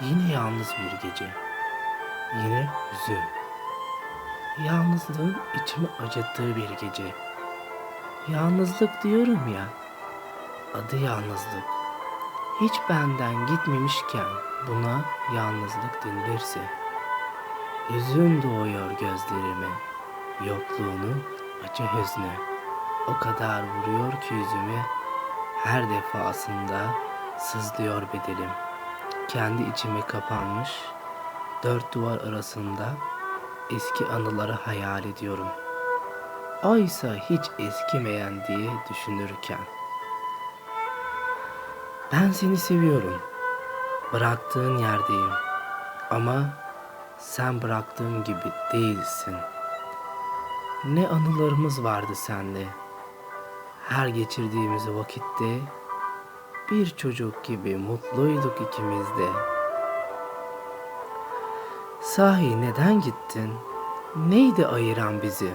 Yine yalnız bir gece. Yine hüzün. Yalnızlığın içimi acıttığı bir gece. Yalnızlık diyorum ya. Adı yalnızlık. Hiç benden gitmemişken buna yalnızlık denilirse. Hüzün doğuyor gözlerime. Yokluğunun acı hüznü. O kadar vuruyor ki yüzüme. Her defasında sızlıyor bedelim. Kendi içime kapanmış, dört duvar arasında eski anıları hayal ediyorum. Oysa hiç eskimeyen diye düşünürken. Ben seni seviyorum. Bıraktığın yerdeyim. Ama sen bıraktığım gibi değilsin. Ne anılarımız vardı sende. Her geçirdiğimiz vakitte bir çocuk gibi mutluyduk ikimiz de. Sahi neden gittin? Neydi ayıran bizi?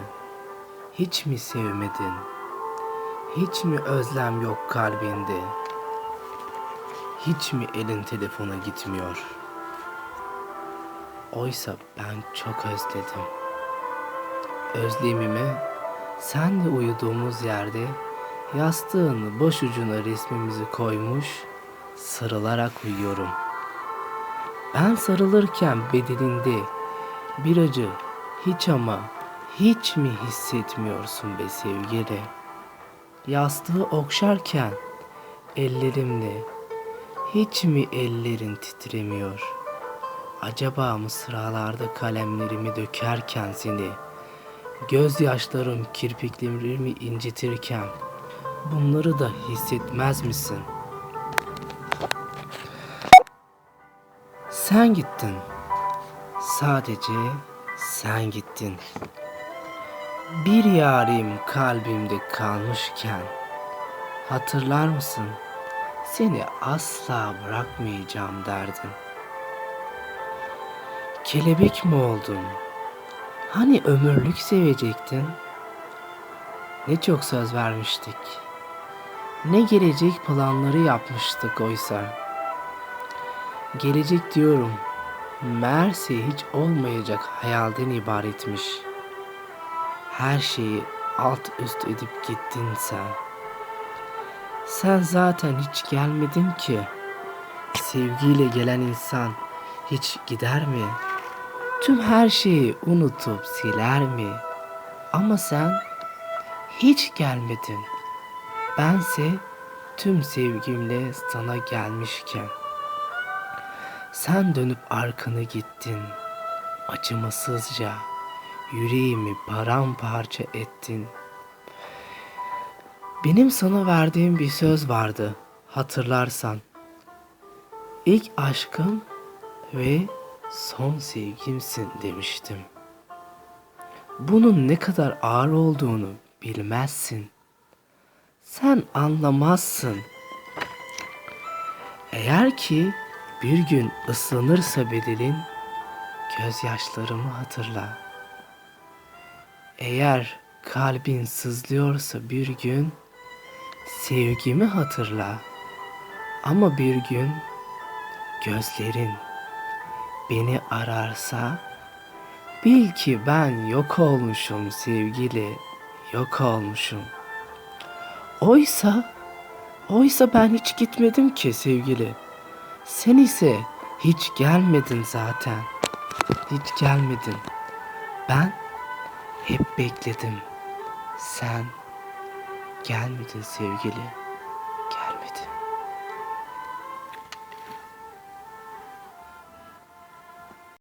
Hiç mi sevmedin? Hiç mi özlem yok kalbinde? Hiç mi elin telefona gitmiyor? Oysa ben çok özledim. Özlemime senle uyuduğumuz yerde yastığın boş ucuna resmimizi koymuş sarılarak uyuyorum. Ben sarılırken bedeninde bir acı hiç ama hiç mi hissetmiyorsun be sevgili? Yastığı okşarken ellerimle hiç mi ellerin titremiyor? Acaba mısralarda kalemlerimi dökerken seni Gözyaşlarım kirpiklerimi incitirken bunları da hissetmez misin? Sen gittin. Sadece sen gittin. Bir yarim kalbimde kalmışken hatırlar mısın? Seni asla bırakmayacağım derdin. Kelebek mi oldun? Hani ömürlük sevecektin? Ne çok söz vermiştik. Ne gelecek planları yapmıştık oysa. Gelecek diyorum. Meğerse hiç olmayacak hayalden ibaretmiş. Her şeyi alt üst edip gittin sen. Sen zaten hiç gelmedin ki. Sevgiyle gelen insan hiç gider mi? Tüm her şeyi unutup siler mi? Ama sen hiç gelmedin. Bense tüm sevgimle sana gelmişken. Sen dönüp arkanı gittin. Acımasızca yüreğimi paramparça ettin. Benim sana verdiğim bir söz vardı hatırlarsan. İlk aşkım ve son sevgimsin demiştim. Bunun ne kadar ağır olduğunu bilmezsin. Sen anlamazsın. Eğer ki bir gün ıslanırsa bedelin, gözyaşlarımı hatırla. Eğer kalbin sızlıyorsa bir gün, sevgimi hatırla. Ama bir gün gözlerin beni ararsa bil ki ben yok olmuşum sevgili, yok olmuşum. Oysa, oysa ben hiç gitmedim ki sevgili. Sen ise hiç gelmedin zaten. Hiç gelmedin. Ben hep bekledim. Sen gelmedin sevgili.